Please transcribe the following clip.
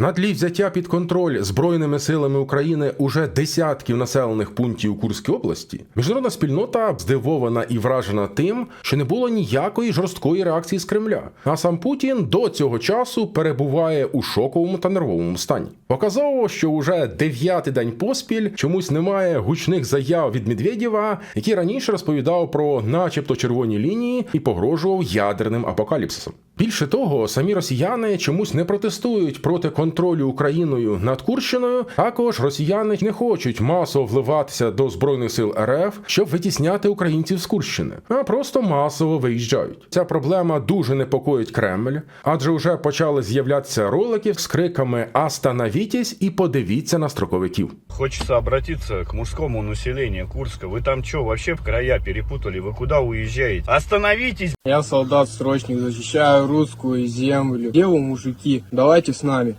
На тлі взяття під контроль Збройними силами України уже десятків населених пунктів у Курській області, міжнародна спільнота здивована і вражена тим, що не було ніякої жорсткої реакції з Кремля. А сам Путін до цього часу перебуває у шоковому та нервовому стані. Показово, що уже дев'ятий день поспіль чомусь немає гучних заяв від Медведєва, який раніше розповідав про, начебто, червоні лінії і погрожував ядерним апокаліпсисом. Більше того, самі росіяни чомусь не протестують проти контролю Україною над Курщиною. Також росіяни не хочуть масово вливатися до збройних сил РФ, щоб витісняти українців з Курщини, а просто масово виїжджають. Ця проблема дуже непокоїть Кремль, адже вже почали з'являтися ролики з криками «Остановітесь» і подивіться на строковиків. Хочется обратиться к мужскому населению Курска. Вы там что, вообще в края перепутали? Вы куда уезжаете? Остановитесь! Я солдат-срочник, защищаю русскую землю. Деву, мужики? Давайте с нами.